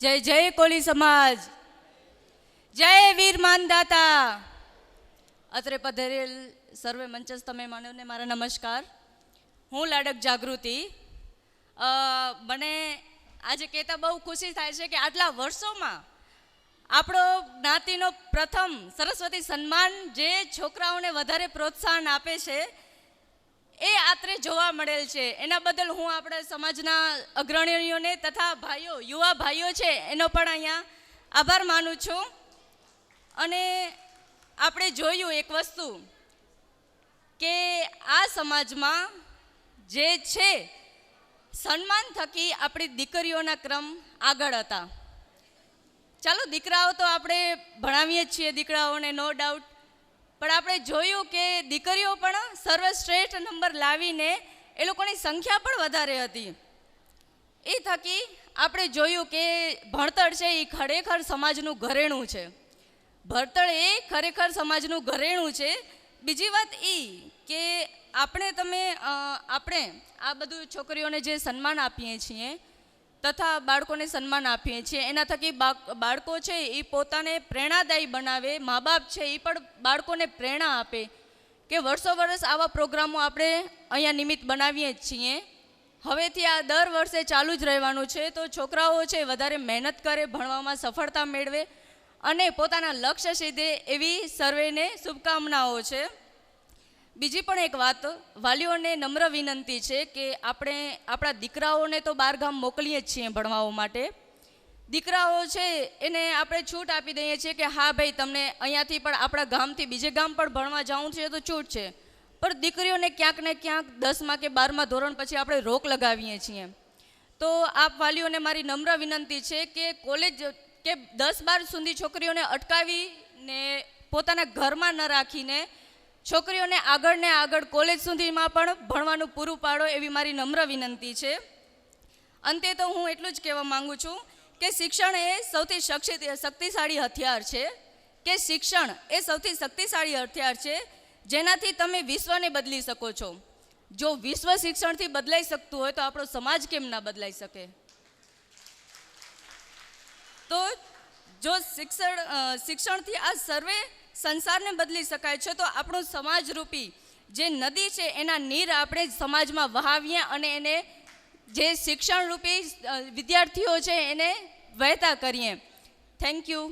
જય જય કોલી સમાજ. જય વીર માનદાતા. અત્રે પધરેલ સર્વે મંચસ તમે માનવને મારા નમસ્કાર. હું લાડક જાગૃતિ. મને આજે કહેતા બહુ ખુશી થાય છે કે આટલા વર્ષોમાં આપણો જ્ઞાતિનો પ્રથમ સરસ્વતી સન્માન જે છોકરાઓને વધારે પ્રોત્સાહન આપે છે એ આત્રે જોવા મળેલ છે. એના બદલ હું આપણા સમાજના અગ્રણીઓને તથા ભાઈઓ, યુવા ભાઈઓ છે, એનો પણ અહીંયા આભાર માનું છું. અને આપણે જોયું એક વસ્તુ કે આ સમાજમાં જે છે, સન્માન થકી આપણી દીકરીઓના ક્રમ આગળ હતા. ચાલો, દીકરાઓ તો આપણે ભણાવીએ છીએ, દીકરાઓને નો ડાઉટ પણ આપણે જોયું કે દીકરીઓ પણ સર્વશ્રેષ્ઠ નંબર લાવીને એ લોકોની સંખ્યા પણ વધારે હતી. એ થકી આપણે જોયું કે ભણતર છે એ ખરેખર સમાજનું ઘરેણું છે. ભણતર એ ખરેખર સમાજનું ઘરેણું છે. બીજી વાત એ કે આપણે તમે આપણે આ બધું છોકરીઓને જે સન્માન આપીએ છીએ તથા બાળકોને સન્માન આપીએ છીએ. એના થકી બાળકો છે એ પોતાને પ્રેરણાદાયી બનાવે મા બાપ છે એ પણ બાળકોને પ્રેરણા આપે કે વર્ષો વર્ષ આવા પ્રોગ્રામો આપણે અહીંયા નિમિત્ત બનાવીએ જ છીએ. હવેથી આ દર વર્ષે ચાલુ જ રહેવાનું છે, તો છોકરાઓ છે વધારે મહેનત કરે, ભણવામાં સફળતા મેળવે અને પોતાના લક્ષ્ય સીધે એવી સર્વેને શુભકામનાઓ છે. બીજી પણ એક વાત, વાલીઓને નમ્ર વિનંતી છે કે આપણે આપણા દીકરાઓને તો બહારગામ મોકલીએ જ છીએ ભણવાઓ માટે. દીકરાઓ છે, એને આપણે છૂટ આપી દઈએ છીએ કે હા ભાઈ, તમને અહીંયાથી પણ આપણા ગામથી બીજે ગામ પણ ભણવા જવું છે તો છૂટ છે. પણ દીકરીઓને ક્યાંક ને ક્યાંક દસમાં કે બારમા ધોરણ પછી આપણે રોક લગાવીએ છીએ. તો આપ વાલીઓને મારી નમ્ર વિનંતી છે કે કોલેજ, કે દસ બાર સુધી છોકરીઓને અટકાવીને પોતાના ઘરમાં ન રાખીને છોકરીઓને આગળ ને આગળ કોલેજ સુધીમાં પણ ભણવાનું પૂરું પાડો એવી મારી નમ્ર વિનંતી છે. અંતે તો હું એટલું જ કહેવા માગું છું કે શિક્ષણ એ સૌથી શક્તિશાળી હથિયાર છે. કે શિક્ષણ એ સૌથી શક્તિશાળી હથિયાર છે, જેનાથી તમે વિશ્વને બદલી શકો છો. જો વિશ્વ શિક્ષણથી બદલાઈ શકતું હોય તો આપણો સમાજ કેમ ના બદલાઈ શકે? તો જો શિક્ષણ શિક્ષણથી આ સર્વે સંસારને બદલી શકાય છે, તો આપણું સમાજરૂપી જે નદી છે, એના નીર આપણે સમાજમાં વહાવીએ અને એને જે શિક્ષણરૂપી વિદ્યાર્થીઓ છે, એને વહેતા કરીએ. Thank you